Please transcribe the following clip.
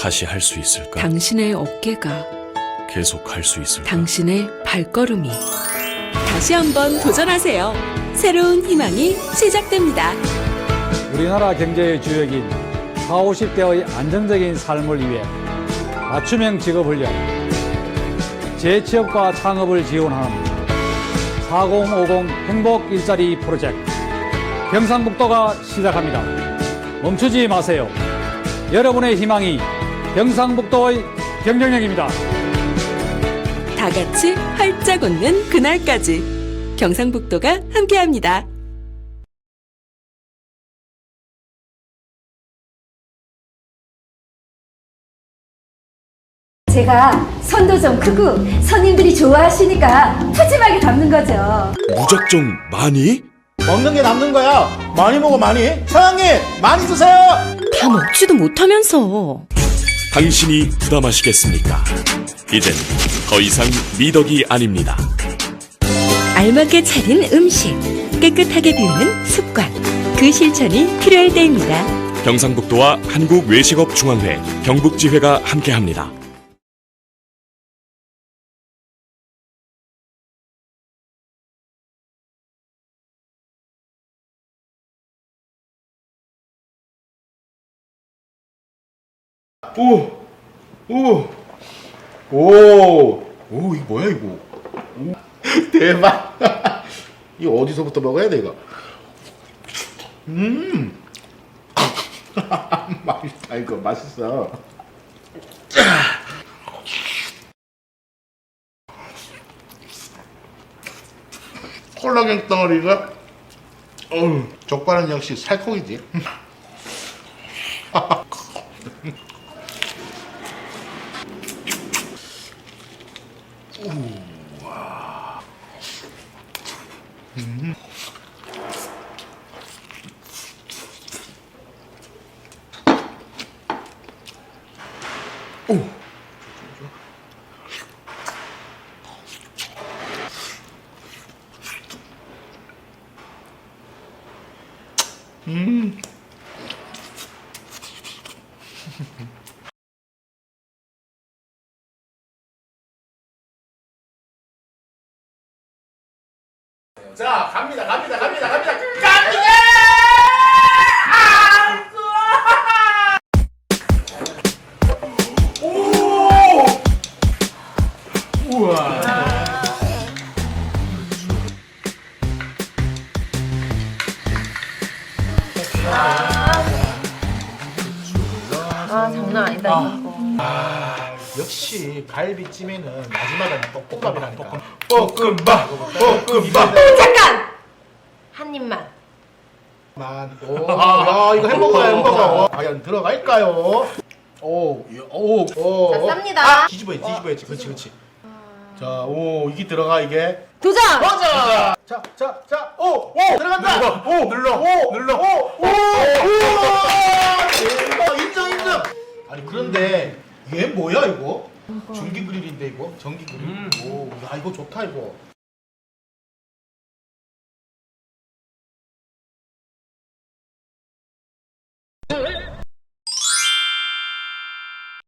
다시 할 수 있을까? 당신의 어깨가 계속 할 수 있을까? 당신의 발걸음이 다시 한번 도전하세요. 새로운 희망이 시작됩니다. 우리나라 경제의 주역인 40, 50대의 안정적인 삶을 위해 맞춤형 직업 훈련, 재취업과 창업을 지원하는 4050 행복 일자리 프로젝트 경상북도가 시작합니다. 멈추지 마세요. 여러분의 희망이 경상북도의 경쟁력입니다. 다 같이 활짝 웃는 그날까지 경상북도가 함께합니다. 제가 선도 좀 크고 손님들이 좋아하시니까 푸짐하게 담는 거죠. 무작정 많이? 먹는 게 남는 거야. 많이 먹어 많이. 사장님 많이 드세요. 다 먹지도 못하면서 당신이 부담하시겠습니까? 이젠 더 이상 미덕이 아닙니다. 알맞게 차린 음식, 깨끗하게 비우는 습관, 그 실천이 필요할 때입니다. 경상북도와 한국외식업중앙회, 경북지회가 함께합니다. 오, 오, 오, 오 이거 뭐야 이거? 오, 대박. 이거 어디서부터 먹어야 돼 이거? 음, 맛있다 이거 맛있어. 콜라겐 덩어리가 어우, 족발은 역시 살코기지. 우와. 음. 자, 갑니다, 갑니다, 갑니다, 갑니다, 갑니다! 오! 우와. 아 장난 아니다 이거. 역시 갈비찜에는 마지막은 볶음밥이라니까. 볶음밥, 볶음밥. 잠깐 한 입만. 만. 오, 야, 이거 햄버거야, 햄버거. 과연 들어갈까요? 오, 오, 오. 자, 쌉니다. 아, 뒤집어야지, 뒤집어야지. 그렇지, 그렇지. 자, 오, 이게 들어가, 이게. 도전. 맞아! 자, 자, 자, 오, 오, 들어간다! 눌러, 오, 눌러, 오, 눌러, 오, 오, 오! 인정, 인정! 아니, 그런데, 얘 뭐야 이거? 그러니까. 전기 그릴인데 이거? 전기 그릴. 음. 오, 야 이거 좋다 이거.